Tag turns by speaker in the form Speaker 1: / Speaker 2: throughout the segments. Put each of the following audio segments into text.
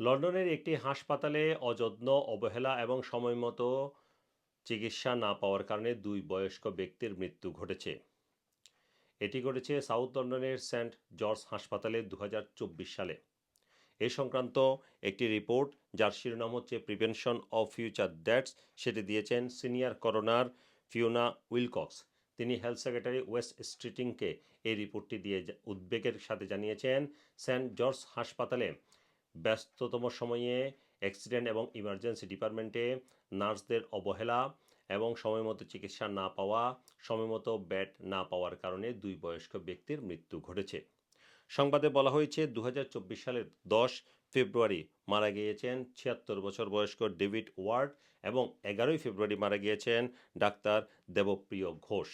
Speaker 1: লন্ডনের একটি হাসপাতালে অযত্ন, অবহেলা এবং সময়মতো চিকিৎসা না পাওয়ার কারণে দুই বয়স্ক ব্যক্তির মৃত্যু ঘটেছে। এটি ঘটেছে সাউথ লন্ডনের সেন্ট জর্জ হাসপাতালে দু হাজার চব্বিশ সালে। এ সংক্রান্ত একটি রিপোর্ট, যার শিরোনাম হচ্ছে প্রিভেনশন অফ ফিউচার দ্যাটস সেটি দিয়েছেন সিনিয়র করোনার ফিওনা উইলকক্স। তিনি হেলথ সেক্রেটারি ওয়েস্ট স্ট্রিটিংকে এই রিপোর্টটি দিয়ে উদ্বেগের সাথে জানিয়েছেন, সেন্ট জর্জ হাসপাতালে ব্যস্ততম সময়ে অ্যাক্সিডেন্ট এবং ইমার্জেন্সি ডিপার্টমেন্টে নার্সদের অবহেলা এবং সময়মতো চিকিৎসা না পাওয়া সময়মতো বেড না পাওয়ার কারণে দুই বয়স্ক ব্যক্তির মৃত্যু ঘটেছে। সংবাদে বলা হয়েছে দু হাজার চব্বিশ সালের দশ ফেব্রুয়ারি মারা গিয়েছেন ছিয়াত্তর বছর বয়স্ক ডেভিড ওয়ার্ড এবং এগারোই ফেব্রুয়ারি মারা গিয়েছেন ডাক্তার দেবপ্রিয় ঘোষ।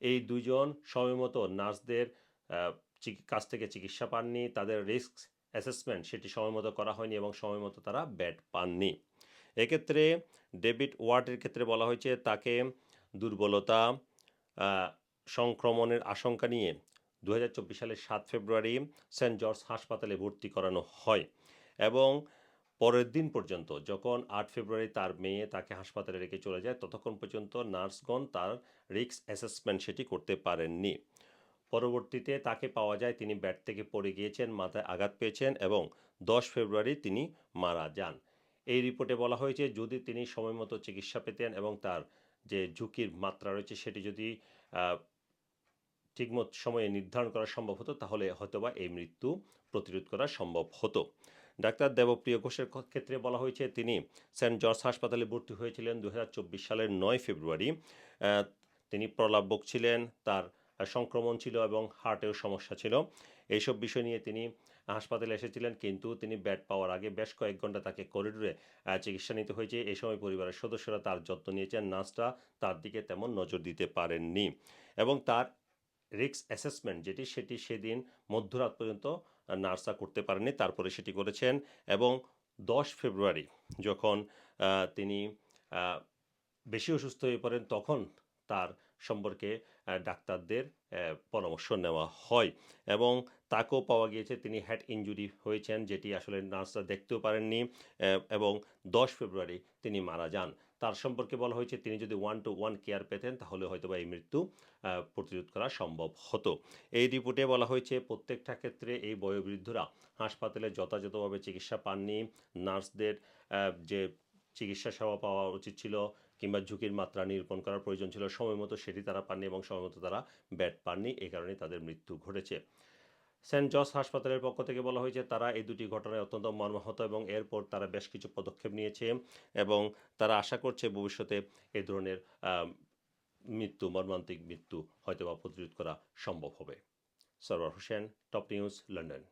Speaker 1: এই দুইজন সময়মতো নার্সদের কাছ থেকে চিকিৎসা পাননি, তাদের রিস্ক অ্যাসেসমেন্ট সেটি সময়মতো করা হয়নি এবং সময়মতো তারা বেড পাননি। এক্ষেত্রে ডেভিড ওয়ার্ডের ক্ষেত্রে বলা হয়েছে তাকে দুর্বলতা সংক্রমণের আশঙ্কা নিয়ে দু হাজার চব্বিশ সালের সাত ফেব্রুয়ারি সেন্ট জর্জ হাসপাতালে ভর্তি করানো হয় এবং পরের দিন পর্যন্ত যখন আট ফেব্রুয়ারি তার মেয়ে তাকে হাসপাতালে রেখে চলে যায়, ততক্ষণ পর্যন্ত নার্সগণ তার রিস্ক অ্যাসেসমেন্ট সেটি করতে পারেননি। পরবর্তীতে তাকে পাওয়া যায় তিনি ব্যাট থেকে পড়ে গিয়েছেন, মাথায় আঘাত পেয়েছেন এবং দশ ফেব্রুয়ারি তিনি মারা যান। এই রিপোর্টে বলা হয়েছে, যদি তিনি সময়মতো চিকিৎসা পেতেন এবং তার যে ঝুঁকির মাত্রা রয়েছে সেটি যদি ঠিকমতো সময়ে নির্ধারণ করা সম্ভব হতো, তাহলে হয়তোবা এই মৃত্যু প্রতিরোধ করা সম্ভব হতো। ডাক্তার দেবপ্রিয় ঘোষের ক্ষেত্রে বলা হয়েছে, তিনি সেন্ট জর্জ হাসপাতালে ভর্তি হয়েছিলেন দু হাজার চব্বিশ সালের নয় ফেব্রুয়ারি। তিনি প্রলাপবক ছিলেন, তার সংক্রমণ ছিল এবং হার্টেও সমস্যা ছিল। এইসব বিষয় নিয়ে তিনি হাসপাতালে এসেছিলেন, কিন্তু তিনি ব্যাড পাওয়ার আগে বেশ কয়েক ঘণ্টা তাকে করিডোরে চিকিৎসা নিতে হয়েছে। এই সময় পরিবারের সদস্যরা তার যত্ন নিয়েছেন। নার্সরা তার দিকে তেমন নজর দিতে পারেননি এবং তার রিস্ক অ্যাসেসমেন্ট যেটি, সেটি সেদিন মধ্যরাত পর্যন্ত নার্সরা করতে পারেননি। তারপরে সেটি করেছেন এবং দশ ফেব্রুয়ারি যখন তিনি বেশি অসুস্থ হয়ে পড়েন, তখন তার সম্পর্কে ডাক্তারদের পরামর্শ নেওয়া হয় এবং তাকেও পাওয়া গিয়েছে। তিনি হেড ইনজুরি হয়েছেন, যেটি আসলে নার্সরা দেখতেও পারেননি এবং দশ ফেব্রুয়ারি তিনি মারা যান। তার সম্পর্কে বলা হয়েছে, তিনি যদি ওয়ান টু ওয়ান কেয়ার পেতেন, তাহলে হয়তো এই মৃত্যু প্রতিরোধ করা সম্ভব হতো। এই রিপোর্টে বলা হয়েছে, প্রত্যেকটা ক্ষেত্রে এই বয়োবৃদ্ধরা হাসপাতালে যথাযথভাবে চিকিৎসা পাননি। নার্সদের যে চিকিৎসা সেবা পাওয়া উচিত ছিল কিংবা ঝুঁকির মাত্রা নিরূপণ করার প্রয়োজন ছিল। সময় মতো সেটি তারা পাননি এবং সময় মতো তারা ব্যাড পাননি। এই কারণে তাদের মৃত্যু ঘটেছে। সেন্ট জর্জ হাসপাতালের পক্ষ থেকে বলা হয়েছে, তারা এই দুটি ঘটনায় অত্যন্ত মর্মাহত এবং এরপর তারা বেশ কিছু পদক্ষেপ নিয়েছে এবং তারা আশা করছে ভবিষ্যতে এই ধরনের মৃত্যু, মর্মান্তিক মৃত্যু হয়তো বা প্রতিরোধ করা সম্ভব হবে। Sarwar Hossain, top news, London.